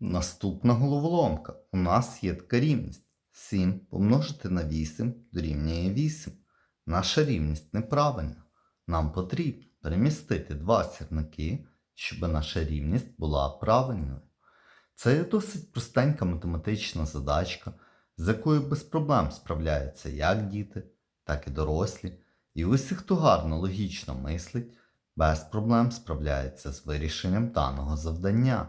Наступна головоломка. У нас є така рівність. 7 помножити на 8 дорівнює 8. Наша рівність неправильна. Нам потрібно перемістити два сірники, щоб наша рівність була правильною. Це досить простенька математична задачка, з якою без проблем справляються як діти, так і дорослі. І усі, хто гарно логічно мислить, без проблем справляється з вирішенням даного завдання.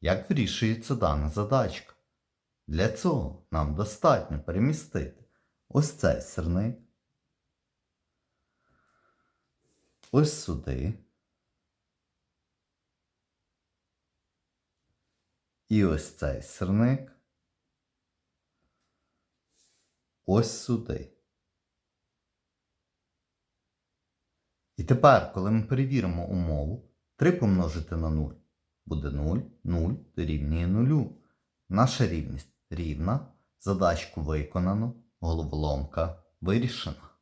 Як вирішується дана задачка? Для цього нам достатньо перемістити ось цей сирник, ось сюди. І ось цей сирник ось сюди. І тепер, коли ми перевіримо умову, 3 помножити на 0 буде 0, 0 дорівнює 0. Наша рівність рівна, задачку виконано, головоломка вирішена.